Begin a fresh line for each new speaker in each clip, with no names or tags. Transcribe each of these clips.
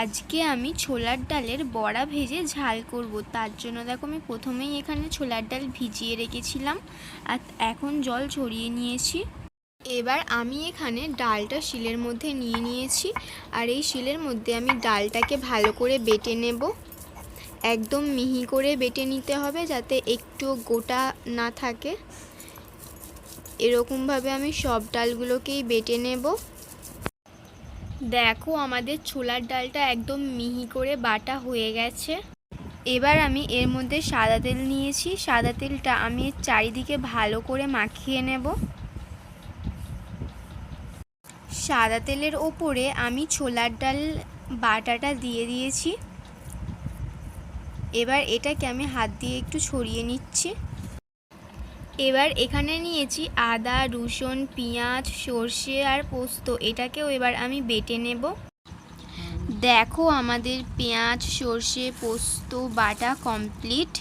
আজকে আমি ছোলার ডালের বড়া ভেজে ঝাল করব। তার জন্য দেখো আমি প্রথমেই এখানে ছোলার ডাল ভিজিয়ে রেখেছিলাম আর এখন জল ছড়িয়ে নিয়েছি। এবার আমি এখানে ডালটা শিলের মধ্যে নিয়ে নিয়েছি আর এই শিলের মধ্যে আমি ডালটাকে ভালো করে বেটে নেব। একদম মিহি করে বেটে নিতে হবে যাতে একটু গোটা না থাকে। এরকমভাবে আমি সব ডালগুলোকেই বেটে নেব। দেখো, আমাদের ছোলার ডালটা একদম মিহি করে বাটা হয়ে গেছে। এবার আমি এর মধ্যে সাদা তেল নিয়েছি। সাদা তেলটা আমি চারিদিকে ভালো করে মাখিয়ে নেব। সাদা তেলের ওপরে আমি ছোলার ডাল বাটাটা দিয়ে দিয়েছি। এবার এটাকে আমি হাত দিয়ে একটু ছড়িয়ে নিচ্ছি। এবার এখানে নিয়েছি আদা, রসুন, পেঁয়াজ, সর্ষে আর পোস্ত। এটাকেও এবার আমি বেটে নেব। দেখো আমাদের পেঁয়াজ, সর্ষে, পোস্ত, বাটা কমপ্লিট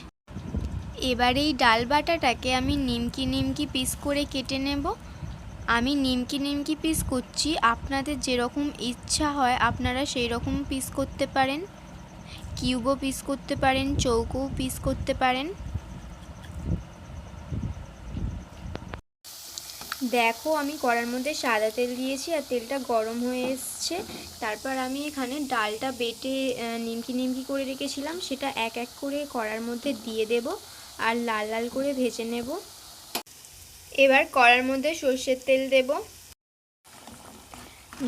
এবার এই ডাল বাটাটাকে আমি নিমকি নিমকি পিস করে কেটে নেব। আমি নিমকি নিমকি পিস করছি। আপনাদের যেরকম ইচ্ছা হয় আপনারা সেই রকম পিস করতে পারেন। কিউবও পিস করতে পারেন, চৌকোও পিস করতে পারেন। দেখো, আমি কড়ার মধ্যে সাদা তেল দিয়েছি আর তেলটা গরম হয়ে এসছে। তারপর আমি এখানে ডালটা বেটে নিমকি নিমকি করে রেখেছিলাম। সেটা এক এক করে কড়ার মধ্যে দিয়ে দেব আর লাল লাল করে ভেজে নেব। এবার কড়ার মধ্যে সর্ষের তেল দেব।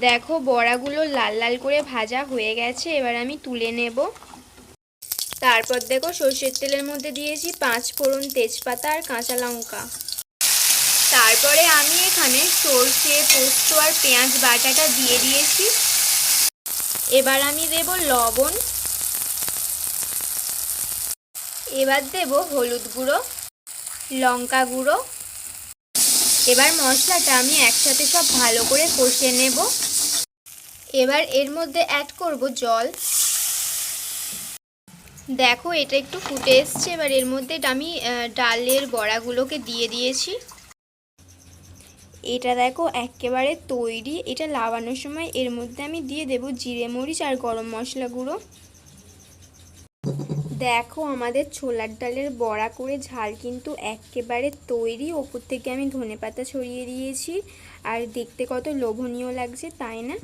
দেখো, বড়াগুলো লাল লাল করে ভাজা হয়ে গেছে। এবার আমি তুলে নেব। তারপর দেখো, সর্ষের তেলের মধ্যে দিয়েছি পাঁচ ফোড়ন তেজপাতা আর কাঁচা লঙ্কা। তারপরে আমি এখানে সর্ষে, পোস্ত আর পেঁয়াজ বাটাটা দিয়ে দিয়েছি। এবার আমি দেব লবণ। এবার দেব হলুদ গুঁড়ো, লঙ্কা গুঁড়ো। এবার মশলাটা আমি একসাথে সব ভালো করে কষে নেব। এবার এর মধ্যে অ্যাড করব জল। দেখো এটা একটু ফুটে এসছে। এবার এর মধ্যে আমি ডালের বড়াগুলোকে দিয়ে দিয়েছি। এটা দেখো একেবারে তৈরি। এটা লাগানোর সময় এর মধ্যে আমি দিয়ে দেব জিরে মরিচ আর গরম মশলা গুঁড়ো। দেখো আমাদের ছোলার ডালের বড়া করে ঝাল কিন্তু একেবারে তৈরি। ওপর থেকে আমি ধনে পাতা ছড়িয়ে দিয়েছি। আর দেখতে কত লোভনীয় লাগছে, তাই না?